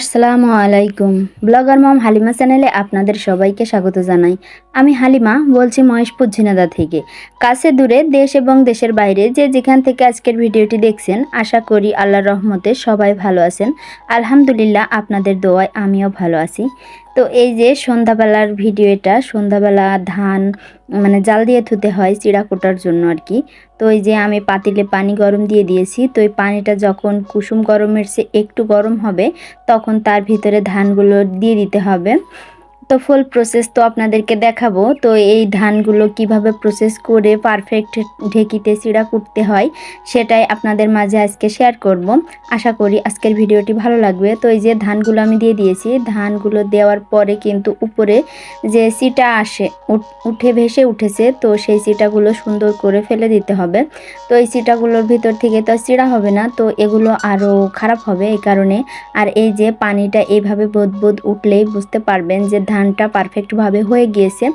আসসালামু আলাইকুম। ব্লগার মম হালিমা চ্যানেলে আপনাদের সবাইকে স্বাগত জানাই। আমি হালিমা, বলছি মহেশপুর ঝিনাদা থেকে। কাছে দূরে দেশ এবং দেশের বাইরে যে যেখান থেকে আজকের ভিডিওটি দেখছেন, আশা করি আল্লাহর রহমতে সবাই ভালো আছেন। আলহামদুলিল্লাহ আপনাদের দোয়ায় আমিও ভালো আছি। তো এই যে সন্ধ্যাবেলার ভিডিও এটা, সন্ধ্যাবেলা ধান মানে জাল দিয়ে থুতে হয় চিড়া কোটার জন্য আর কি। তো এই যে আমি পাতিলে পানি গরম দিয়ে দিয়েছি, তো এই পানিটা যখন কুসুম গরমের সে একটু গরম হবে, তখন তার ভিতরে ধানগুলো দিয়ে দিতে হবে। ফুল প্রসেস তো আপনাদেরকে দেখাবো। তো এই ধানগুলো কীভাবে প্রসেস করে পারফেক্ট ঢেকিতে চিড়া কুটতে হয়, সেটাই আপনাদের মাঝে আজকে শেয়ার করব। আশা করি আজকের ভিডিওটি ভালো লাগবে। তো এই যে ধানগুলো আমি দিয়ে দিয়েছি, ধানগুলো দেওয়ার পরে কিন্তু উপরে যে সিটা আসে, উঠে ভেসে উঠেছে, তো সেই সিটাগুলো সুন্দর করে ফেলে দিতে হবে। তো এই সিটাগুলোর ভিতর থেকে তো চিড়া হবে না, তো এগুলো আরও খারাপ হবে এই কারণে। আর এই যে পানিটা এইভাবে বোধ বোধ উঠলেই বুঝতে পারবেন যে ধান ধানটা পারফেক্টভাবে হয়ে গিয়েছে।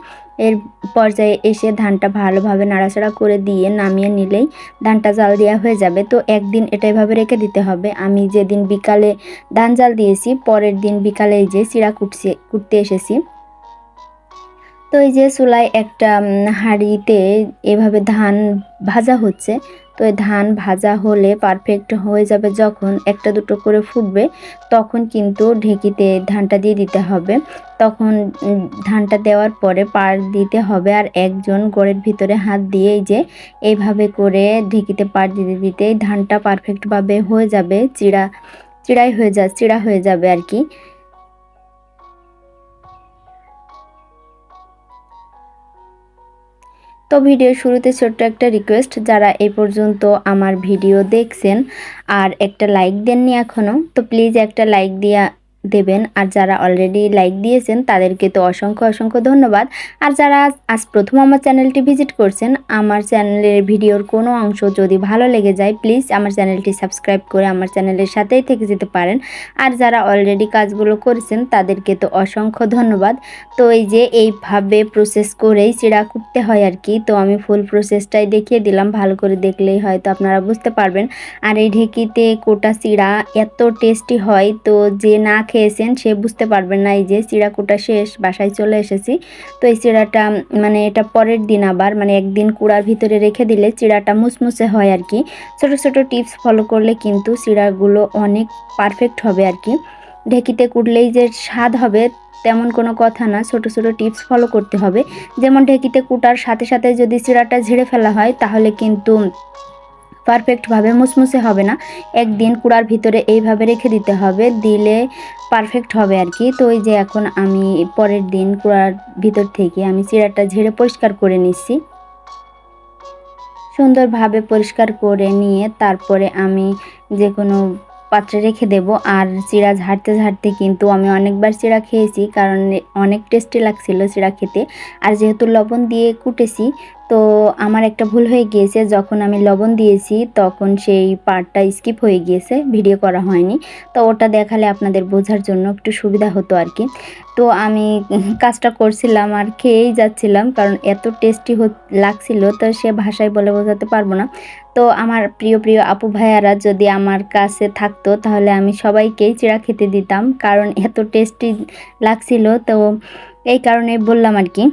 এর পর্যায়ে এসে ধানটা ভালোভাবে নাড়াচাড়া করে দিয়ে নামিয়ে নিলেই ধানটা জাল দেওয়া হয়ে যাবে। তো একদিন এটা এভাবে রেখে দিতে হবে। আমি যেদিন বিকালে ধান জাল দিয়েছি, পরের দিন বিকালে যে চিড়া কুটছে, কুটতে এসেছি। তো এই যে চুলায় একটা হাঁড়িতে এভাবে ধান ভাজা হচ্ছে। তো ধান ভাজা হলে পারফেক্ট হয়ে যাবে যখন একটা দুটো করে ফুটবে, তখন কিন্তু ঢেকিতে ধানটা দিয়ে দিতে হবে। তখন ধানটা দেওয়ার পরে পার দিতে হবে আর একজন গড়ের ভিতরে হাত দিয়ে যে এইভাবে করে ঢেকিতে পার দিতে দিতেই ধানটা পারফেক্টভাবে হয়ে যাবে, চিড়া, চিড়াই হয়ে যা, চিড়া হয়ে যাবে আর কি। তো ভিডিও শুরুতে ছোট্ট একটা রিকোয়েস্ট যারা এ পর্যন্ত আমার ভিডিও দেখছেন আর একটা লাইক দেননি এখনও তো প্লিজ একটা লাইক দিয়া দেবেন। আর যারা অলরেডি লাইক দিয়েছেন, তাদেরকে তো অসংখ্য অসংখ্য ধন্যবাদ। আর যারা আজ প্রথম আমার চ্যানেলটি ভিজিট করছেন, আমার চ্যানেলের ভিডিওর কোনো অংশ যদি ভালো লেগে যায় প্লিজ আমার চ্যানেলটি সাবস্ক্রাইব করে আমার চ্যানেলের সাথেই থেকে যেতে পারেন। আর যারা অলরেডি কাজগুলো করেছেন, তাদেরকে তো অসংখ্য ধন্যবাদ। তো এই যে এইভাবে প্রসেস করেই চিড়া কুটতে হয় আর কি, তো আমি ফুল প্রসেসটাই দেখিয়ে দিলাম। ভালো করে দেখলেই হয়তো আপনারা বুঝতে পারবেন। আর এই ঢেকিতে কোটা চিড়া এত টেস্টি হয়, তো যে না খেয়েছেন, সে বুঝতে পারবেন না এই যে চিড়াকুটা শেষ, বাসায় চলে এসেছি। তো এই চিড়াটা মানে এটা পরের দিন আবার মানে একদিন কুড়ার ভিতরে রেখে দিলে চিড়াটা মুসমুসে হয় আর কি। ছোট ছোট টিপস ফলো করলে কিন্তু চিড়াগুলো অনেক পারফেক্ট হবে আর কি। ঢেকিতে কুটলেই যে স্বাদ হবে তেমন কোনো কথা না, ছোট ছোট টিপস ফলো করতে হবে। যেমন ঢেকিতে কুটার সাথে সাথে যদি চিড়াটা ঝেড়ে ফেলা হয়, তাহলে কিন্তু পারফেক্টভাবে মুসমুসে হবে না। একদিন কুড়ার ভিতরে এইভাবে রেখে দিতে হবে, দিলে পারফেক্ট হবে আর কি। তো ওই যে এখন আমি পরের দিন কুড়ার ভিতর থেকে আমি চিড়াটা ঝেড়ে পরিষ্কার করে নিচ্ছি। সুন্দরভাবে পরিষ্কার করে নিয়ে তারপরে আমি যে কোনো পাত্রে রেখে দেব। আর চিড়া ঝাড়তে ঝাড়তে কিন্তু আমি অনেকবার চিড়া খেয়েছি, কারণ অনেক টেস্টি লাগছিল চিড়া খেতে। আর যেহেতু লবণ দিয়ে কুটেছি তো আমার একটা ভুল হয়ে গিয়েছে, যখন আমি লবণ দিয়েছি তখন সেই পার্টটা স্কিপ হয়ে গিয়েছে ভিডিও করা হয়নি। তো ওটা দেখালে আপনাদের বোঝার জন্য একটু সুবিধা হতো আর কি। তো আমি কাজটা করছিলাম আর খেয়েই যাচ্ছিলাম, কারণ এত টেস্টি লাগছিল, তো সে ভাষায় বলে বোঝাতে পারব না। তো আমার প্রিয় প্রিয় আপু ভাইয়ারা যদি আমার কাছে থাকতো, তাহলে আমি সবাইকেই চিড়া খেতে দিতাম, কারণ এত টেস্টি লাগছিল। তো এই কারণে বললাম আর কি।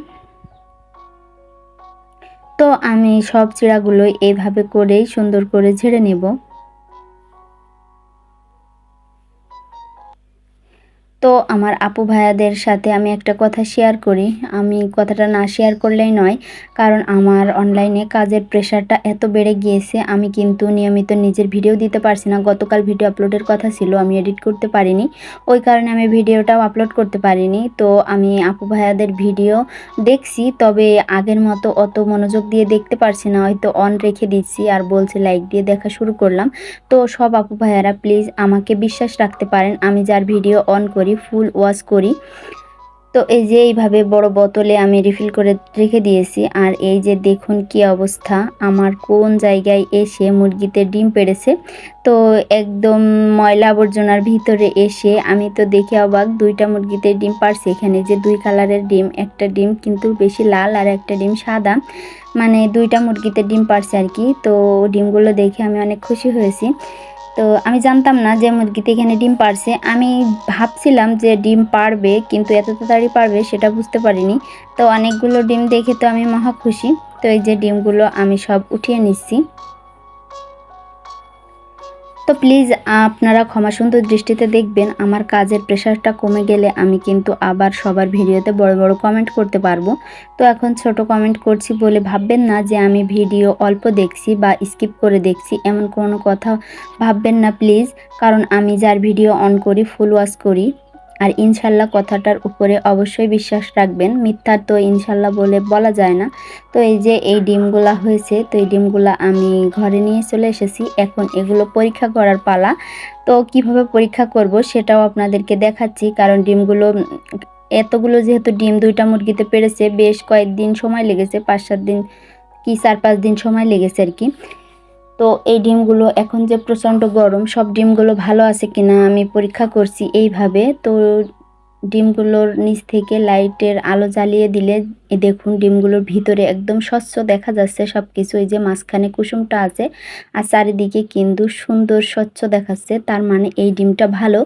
তো আমি সব চিড়াগুলো এইভাবে করেই সুন্দর করে ঝেড়ে নেব। তো আমার আপু ভাইয়াদের সাথে আমি একটা কথা শেয়ার করি। আমি কথাটা না শেয়ার করলেই নয়, কারণ আমার অনলাইনে কাজের প্রেশারটা এত বেড়ে গিয়েছে, আমি কিন্তু নিয়মিত নিজের ভিডিও দিতে পারছি না। গতকাল ভিডিও আপলোডের কথা ছিল, আমি এডিট করতে পারিনি। ওই কারণে আমি ভিডিওটাও আপলোড করতে পারিনি। তো আমি আপু ভাইয়াদের ভিডিও দেখছি, তবে আগের মতো অত মনোযোগ দিয়ে দেখতে পারছি না। হয়তো অন রেখে দিচ্ছি আর বলছে লাইক দিয়ে দেখা শুরু করলাম। তো সব আপু ভাইয়ারা প্লিজ আমাকে বিশ্বাস রাখতে পারেন, আমি যার ভিডিও অন করি করি ফুল ওয়াশ করি। তো এই যে এইভাবে বড় বোতলে আমি রিফিল করে রেখে দিয়েছি। আর এই যে দেখুন কি অবস্থা, আমার কোন জায়গায় এসে মুরগিতে ডিম পেড়েছে। তো একদম ময়লা আবর্জনার ভিতরে এসে আমি তো দেখে অবাক, দুইটা মুরগিতে ডিম পারছি এখানে যে দুই কালারের ডিম, একটা ডিম কিন্তু বেশি লাল আর একটা ডিম সাদা। মানে দুইটা মুরগিতে ডিম পারছে আর কি। তো ডিমগুলো দেখে আমি অনেক খুশি হয়েছি। তো আমি জানতাম না যে মুরগিতে এখানে ডিম পারছে। আমি ভাবছিলাম যে ডিম পারবে, কিন্তু এত তাড়াতাড়ি পারবে সেটা বুঝতে পারিনি। তো অনেকগুলো ডিম দেখে তো আমি মহা খুশি। তো এই যে ডিমগুলো আমি সব উঠিয়ে নিচ্ছি। তো প্লিজ আপনারা ক্ষমা সুন্দর দৃষ্টিতে দেখবেন, আমার কাজের প্রেশারটা কমে গেলে আমি কিন্তু আবার সবার ভিডিওতে বড় বড় কমেন্ট করতে পারব। তো এখন ছোট কমেন্ট করছি বলে ভাববেন না যে আমি ভিডিও অল্প দেখছি বা স্কিপ করে দেখছি, এমন কোনো কথা ভাববেন না প্লিজ কারণ আমি যার ভিডিও অন করি ফুল ওয়াশ করি। আর ইনশাল্লাহ কথাটার উপরে অবশ্যই বিশ্বাস রাখবেন। মিথ্যা তো ইনশাল্লাহ বলে বলা যায় না। তো এই যে এই ডিমগুলা হয়েছে, তো এই ডিমগুলা আমি ঘরে নিয়ে চলে এসেছি। এখন এগুলো পরীক্ষা করার পালা। তো কীভাবে পরীক্ষা করব সেটাও আপনাদেরকে দেখাচ্ছি। কারণ ডিমগুলো, এতগুলো যেহেতু ডিম দুইটা মুরগিতে পেরেছে, বেশ কয়েকদিন সময় লেগেছে, পাঁচ সাত দিন কি, চার পাঁচ দিন সময় লেগেছে আর কি। তো এই ডিমগুলো এখন যে প্রচণ্ড গরম, সব ডিমগুলো ভালো আছে কিনা আমি পরীক্ষা করছি এইভাবে। তো ডিমগুলোর নিচ থেকে লাইটের আলো জ্বালিয়ে দিলে দেখুন ডিমগুলোর ভিতরে একদম স্বচ্ছ দেখা যাচ্ছে সব কিছু এই যে মাঝখানে কুসুমটা আছে আর চারিদিকে কিন্তু সুন্দর স্বচ্ছ দেখাচ্ছে, তার মানে এই ডিমটা ভালো।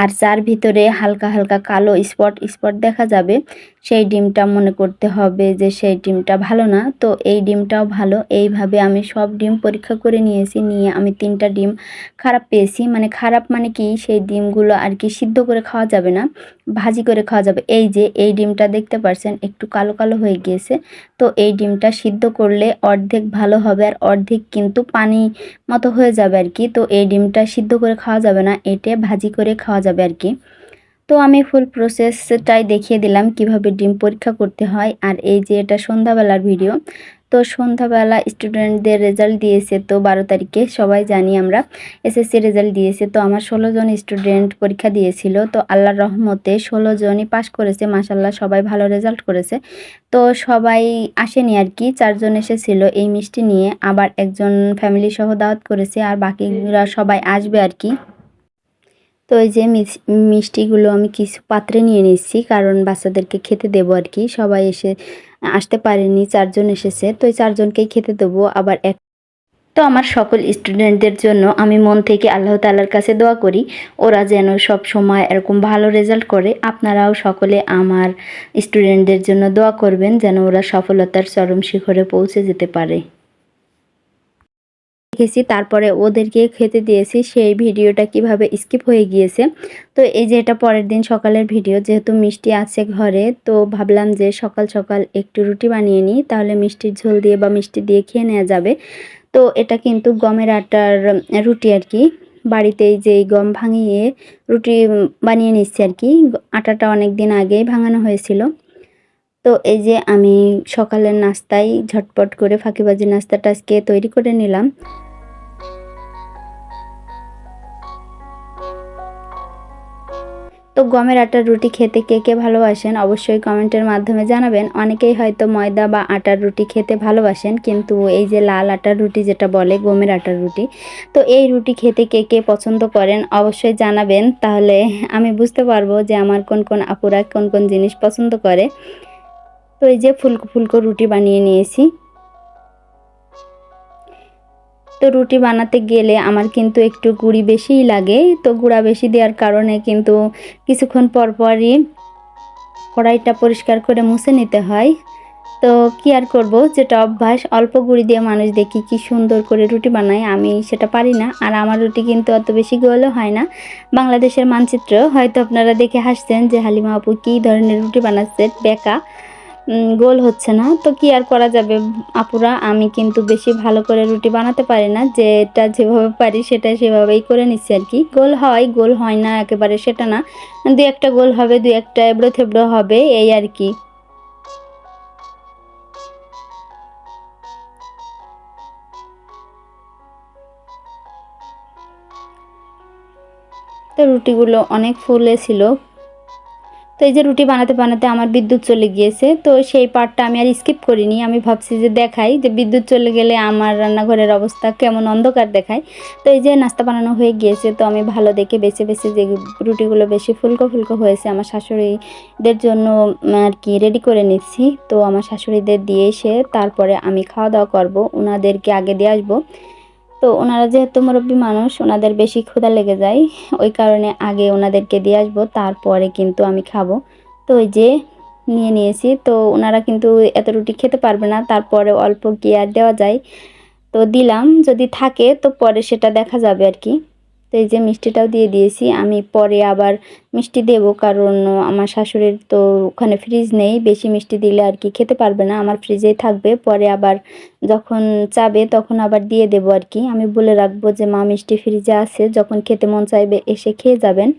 আর যার ভিতরে হালকা হালকা কালো স্পট স্পট দেখা যাবে, সেই ডিমটা মনে করতে হবে যে সেই ডিমটা ভালো না। তো এই ডিমটাও ভালো। এইভাবে আমি সব ডিম পরীক্ষা করে নিয়েছি, নিয়ে আমি তিনটা ডিম খারাপ পেয়েছি। মানে খারাপ মানে কি? সেই ডিমগুলো আর কি সিদ্ধ করে খাওয়া যাবে না। ভাজি করে খাওয়া যাবে। এই যে, এই ডিমটা দেখতে পারছেন, একটু কালো কালো হয়ে গিয়েছে। তো এই ডিমটা সিদ্ধ করলে অর্ধেক ভালো হবে আর অর্ধেক কিন্তু পানি মতো হয়ে যাবে আর কি। তো এই ডিমটা সিদ্ধ করে খাওয়া যাবে না এটে ভাজি করে খাওয়া যাবে আর কি। তো আমি ফুল প্রসেসটাই দেখিয়ে দিলাম কীভাবে ডিম পরীক্ষা করতে হয়। আর এই যে, এটা সন্ধ্যাবেলার ভিডিও তো সন্ধ্যাবেলা স্টুডেন্টদের রেজাল্ট দিয়েছে, তো বারো তারিখে সবাই জানি আমরা এসএসসি রেজাল্ট দিয়েছে। তো আমার ষোলো জন স্টুডেন্ট পরীক্ষা দিয়েছিল, তো আল্লাহর রহমতে ষোলো জনই পাশ করেছে মাসাল্লাহ সবাই ভালো রেজাল্ট করেছে। তো সবাই আসেনি আর কি চারজন এসেছিল, এই মিষ্টি নিয়ে আবার একজন ফ্যামিলি সহ দাওয়াত করেছে আর বাকিরা সবাই আসবে আর কি। তো এই যে মিষ্টিগুলো আমি কিছু পাত্রে নিয়ে নিচ্ছি, কারণ বাচ্চাদেরকে খেতে দেবো আর কি, সবাই এসে আসতে পারেনি, চারজন এসেছে, তো এই চারজনকেই খেতে দেবো, আবার এক তো আমার সকল স্টুডেন্টদের জন্য আমি মন থেকে আল্লাহ তালার কাছে দোয়া করি, ওরা যেন সব সময় এরকম ভালো রেজাল্ট করে। আপনারাও সকলে আমার স্টুডেন্টদের জন্য দোয়া করবেন, যেন ওরা সফলতার চরম শিখরে পৌঁছে যেতে পারে। দেখেছি, তারপরে ওদেরকে খেতে দিয়েছি। সেই ভিডিওটা কীভাবে স্কিপ হয়ে গিয়েছে। তো এই যে এটা পরের দিন সকালের ভিডিও, যেহেতু মিষ্টি আছে ঘরে, তো ভাবলাম যে সকাল সকাল একটু রুটি বানিয়ে নিই, তাহলে মিষ্টির ঝোল দিয়ে বা মিষ্টি দিয়ে খেয়ে নেওয়া যাবে। তো এটা কিন্তু গমের আটার রুটি আর কি। বাড়িতেই যে গম ভাঙিয়ে রুটি বানিয়ে নিচ্ছি আর কি। আটাটা অনেক দিন আগেই ভাঙানো হয়েছিল। তো এই যে আমি সকালের নাস্তায় ঝটপট করে ফাঁকিবাজি নাস্তাটা আজকে তৈরি করে নিলাম। তো গমের আটার রুটি খেতে কে কে ভালোবাসেন অবশ্যই কমেন্টের মাধ্যমে জানাবেন। অনেকেই হয়তো ময়দা বা আটার রুটি খেতে ভালোবাসেন, কিন্তু এই যে লাল আটার রুটি যেটা বলে, গমের আটার রুটি, তো এই রুটি খেতে কে কে পছন্দ করেন অবশ্যই জানাবেন। তাহলে আমি বুঝতে পারব যে আমার কোন কোন আপুরা কোন কোন জিনিস পছন্দ করে। তো এই যে ফুলকো ফুলকো রুটি বানিয়ে নিয়েছি। তো রুটি বানাতে গেলে আমার কিন্তু একটু গুঁড়ি বেশিই লাগে। তো গুঁড়া বেশি দেওয়ার কারণে কিন্তু কিছুক্ষণ পর পরই কড়াইটা পরিষ্কার করে মুছে নিতে হয়। তো কি আর করব? যেটা অভ্যাস, অল্প গুঁড়ি দিয়ে মানুষ দেখি কি সুন্দর করে রুটি বানায়, আমি সেটা পারি না। আর আমার রুটি কিন্তু অত বেশি গোলও হয় না। বাংলাদেশের মানচিত্র, হয়তো আপনারা দেখে হাসছেন যে হালিমা আপু কী ধরনের রুটি বানাচ্ছে, বেকা। গোল হচ্ছে না। তো কি আর করা যাবে আপুরা? আমি কিন্তু বেশি ভালো করে রুটি বানাতে পারি না। যেটা যেভাবে পারি সেটা সেভাবেই করে নিচ্ছি আর কি। গোল হয় গোল হয় না একেবারে সেটা না। দু একটা গোল হবে, দু একটা এবড়ো থেবড়ো হবে, এই আর কি। তো রুটিগুলো অনেক ফুলে ছিল। তো এই যে রুটি বানাতে বানাতে আমার বিদ্যুৎ চলে গিয়েছে, তো সেই পার্টটা আমি আর স্কিপ করিনি। আমি ভাবছি যে দেখাই যে বিদ্যুৎ চলে গেলে আমার রান্নাঘরের অবস্থা কেমন অন্ধকার দেখায়। তো এই যে নাস্তা বানানো হয়ে গিয়েছে, তো আমি ভালো দেখে বেছে বেছে যে রুটিগুলো বেশি ফুলকো ফুলকো হয়েছে, আমার শাশুড়িদের জন্য আর কি রেডি করে নিচ্ছি। তো আমার শাশুড়িদের দিয়ে এসে তারপরে আমি খাওয়া দাওয়া করব ওনাদেরকে আগে দিয়ে আসব। তো ওনারা যেহেতু মুরব্বী মানুষ, ওনাদের বেশি ক্ষুধা লেগে যায়। ওই কারণে আগে ওনাদেরকে দিয়ে আসব, তারপরে কিন্তু আমি খাব। তো ওই যে নিয়ে নিয়েছি, তো ওনারা কিন্তু এত রুটি খেতে পারবে না, তারপরে অল্প কি আর দেওয়া যায়। তো দিলাম, যদি থাকে তো পরে সেটা দেখা যাবে আর কি। তো এই যে মিষ্টিটাও দিয়ে দিয়েছি। আমি পরে আবার মিষ্টি দেব, কারণ আমার শাশুড়ির তো ওখানে ফ্রিজ নেই। বেশি মিষ্টি দিলে আর কি খেতে পারবে না, আমার ফ্রিজেই থাকবে। পরে আবার যখন চাবে তখন আবার দিয়ে দেব আর কি। আমি বলে রাখব যে, মা, মিষ্টি ফ্রিজে আছে, যখন খেতে মন চাইবে এসে খেয়ে যাবেন।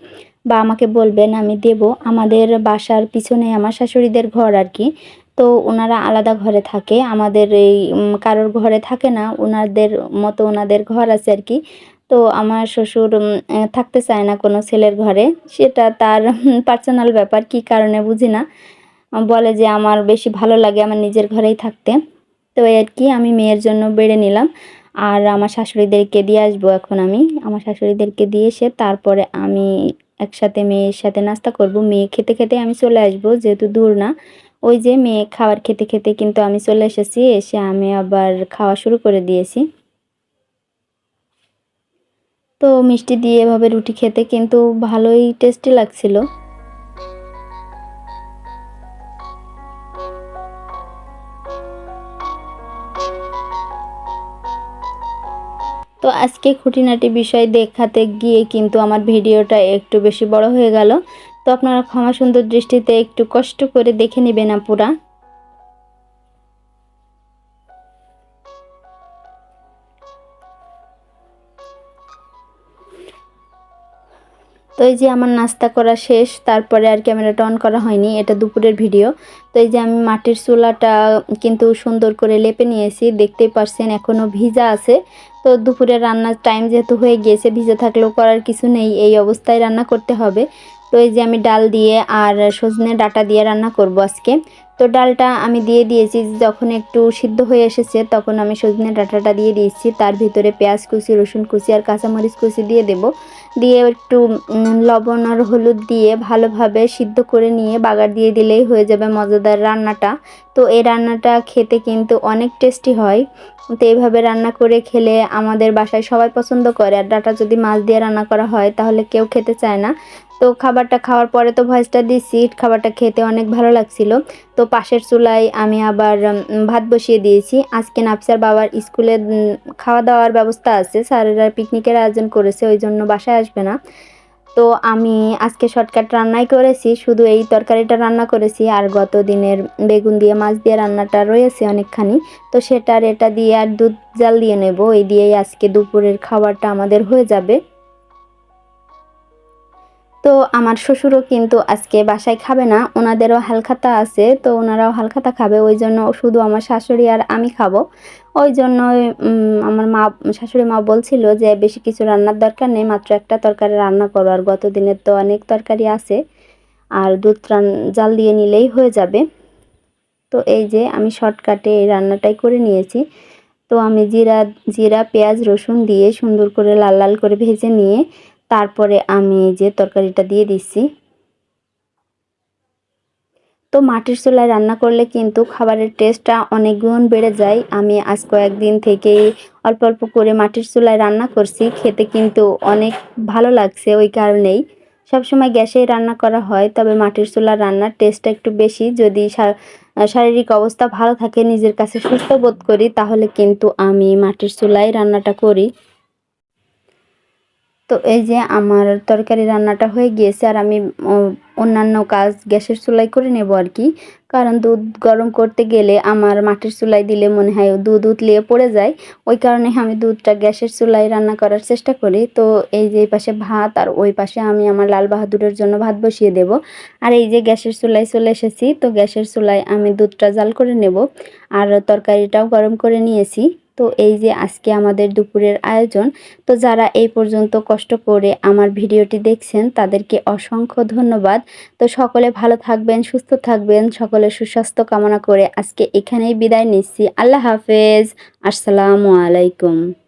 বা আমাকে বলবেন, আমি দেব। আমাদের বাসার পিছনে আমার শাশুড়িদের ঘর আর কি। তো ওনারা আলাদা ঘরে থাকে। আমাদের এই কারোর ঘরে থাকে না। ওনাদের মতো ওনাদের ঘর আছে আর কি। তো আমার শ্বশুর থাকতে চায় না কোনো ছেলের ঘরে। সেটা তার পার্সোনাল ব্যাপার, কি কারণে বুঝি না। বলে যে আমার বেশি ভালো লাগে আমার নিজের ঘরেই থাকতে। তো আর কি, আমি মেয়ের জন্য বেড়ে নিলাম। আর আমার শাশুড়িদেরকে দিয়ে আসব এখন আমি। আমার শাশুড়িদেরকে দিয়ে এসে তারপরে আমি একসাথে মেয়ের সাথে নাস্তা করব। মেয়ে খেতে খেতে আমি চলে আসব, যেহেতু দূর না। ওই যে মেয়ে খাবার খেতে খেতে কিন্তু আমি চলে এসেছি। এসে আমি আবার খাওয়া শুরু করে দিয়েছি। তো মিষ্টি দিয়ে এভাবে রুটি খেতে কিন্তু ভালোই টেস্টি লাগছিল। তো আজকে খুঁটিনাটি বিষয় দেখাতে গিয়ে কিন্তু আমার ভিডিওটা একটু বেশি বড় হয়ে গেল। তো আপনারা ক্ষমা সুন্দর দৃষ্টিতে একটু কষ্ট করে দেখে নেবেন পুরা এই যে আমার নাস্তা করা শেষ, তারপরে আর ক্যামেরাটা অন করা হয়নি, এটা দুপুরের ভিডিও। তো এই যে আমি মাটির চুলাটা কিন্তু সুন্দর করে লেপে নিয়েছি, দেখতেই পারছেন এখনও ভিজা আছে। তো দুপুরে রান্নার টাইম যেহেতু হয়ে গিয়েছে, ভিজে থাকলেও করার কিছু নেই, এই অবস্থায় রান্না করতে হবে। তো এই যে আমি ডাল দিয়ে আর সজনে ডাটা দিয়ে রান্না করব আজকে। তো ডালটা আমি দিয়ে দিয়েছি, যখন একটু সিদ্ধ হয়ে এসেছে, তখন আমি সজনে ডাটাটা দিয়ে দিয়েছি। তার ভিতরে পেঁয়াজ কুচি, রসুন কুচি আর কাঁচামরিচ কুচি দিয়ে দেব। দিয়ে একটু লবণ আর হলুদ দিয়ে ভালোভাবে সিদ্ধ করে নিয়ে বাগার দিয়ে দিলেই হয়ে যাবে মজাদার রান্নাটা। তো এই রান্নাটা খেতে কিন্তু অনেক টেস্টি হয়। তো এইভাবে রান্না করে খেলে আমাদের বাসায় সবাই পছন্দ করে। আর ডাটা যদি মাছ দিয়ে রান্না করা হয়, তাহলে কেউ খেতে চায় না। তো খাবারটা খাওয়ার পরে তো ভয়েসটা দিচ্ছি, খাবারটা খেতে অনেক ভালো লাগছিল। তো পাশের চুলায় আমি আবার ভাত বসিয়ে দিয়েছি। আজকে নাফসার বাবার স্কুলে খাওয়া দাওয়ার ব্যবস্থা আছে। স্যারেরা পিকনিকের আয়োজন করেছে, ওই জন্য বাসায় আসবে না। তো আমি আজকে শর্টকাট রান্নাই করেছি, শুধু এই তরকারিটা রান্না করেছি আর গত দিনের বেগুন দিয়ে, মাছ দিয়ে রান্নাটা রয়েছে অনেকখানি। তো সেটার এটা দিয়ে আর দুধ জাল দিয়ে নেব, এই দিয়েই আজকে দুপুরের খাবারটা আমাদের হয়ে যাবে। তো আমার শ্বশুরও কিন্তু আজকে বাসায় খাবে না, ওনাদেরও হালখাতা আছে, তো ওনারাও হালখাতা খাবে, ওই জন্য শুধু আমার শাশুড়ি আর আমি খাব। ওই জন্য আমার মা, শাশুড়ি মা বলছিল যে বেশি কিছু রান্নার দরকার নেই, মাত্র একটা তরকারি রান্না করো, আর গত দিনের তো অনেক তরকারি আছে, আর দুধ জাল দিয়ে নিলেই হয়ে যাবে। তো এই যে আমি শর্টকাটে এই রান্নাটাই করে নিয়েছি। তো আমি জিরা জিরা, পেঁয়াজ, রসুন দিয়ে সুন্দর করে লাল লাল করে ভেজে নিয়ে তারপরে আমি এই যে তরকারিটা দিয়ে দিচ্ছি। তো মাটির চুলায় রান্না করলে কিন্তু খাবারের টেস্টটা অনেক গুণ বেড়ে যায়। আমি আজ কয়েকদিন থেকেই অল্প অল্প করে মাটির চুলায় রান্না করছি। খেতে কিন্তু অনেক ভালো লাগছে ওই কারণেই। সবসময় গ্যাসেই রান্না করা হয়, তবে মাটির চুলার রান্নার টেস্টটা একটু বেশি। যদি শারীরিক অবস্থা ভালো থাকে, নিজের কাছে সুস্থ বোধ করি, তাহলে কিন্তু আমি মাটির চুলায় রান্নাটা করি। তো এই যে আমার তরকারি রান্নাটা হয়ে গিয়েছে আর আমি অন্যান্য কাজ গ্যাসের চুলাই করে নেব আর কি। কারণ দুধ গরম করতে গেলে আমার মাটির চুলাই দিলে মনে হয় দুধ উতলিয়ে পড়ে যায়। ওই কারণে আমি দুধটা গ্যাসের চুলাই রান্না করার চেষ্টা করি। তো এই যে পাশে ভাত আর ওই পাশে আমি আমার লাল বাহাদুরের জন্য ভাত বসিয়ে দেব। আর এই যে গ্যাসের চুলাই চলে এসেছি, তো গ্যাসের চুলাই আমি দুধটা জাল করে নেব। আর তরকারিটাও গরম করে নিয়েছি। তো এই যে আজকে আমাদের দুপুরের আয়োজন, তো যারা এই পর্যন্ত কষ্ট করে আমার ভিডিওটি দেখছেন, তাদেরকে অসংখ্য ধন্যবাদ। তো সকলে ভালো থাকবেন, সুস্থ থাকবেন সকলে সুস্বাস্থ্য কামনা করে আজকে এখানেই বিদায় নিচ্ছি। আল্লাহ হাফেজ। আসসালামু আলাইকুম।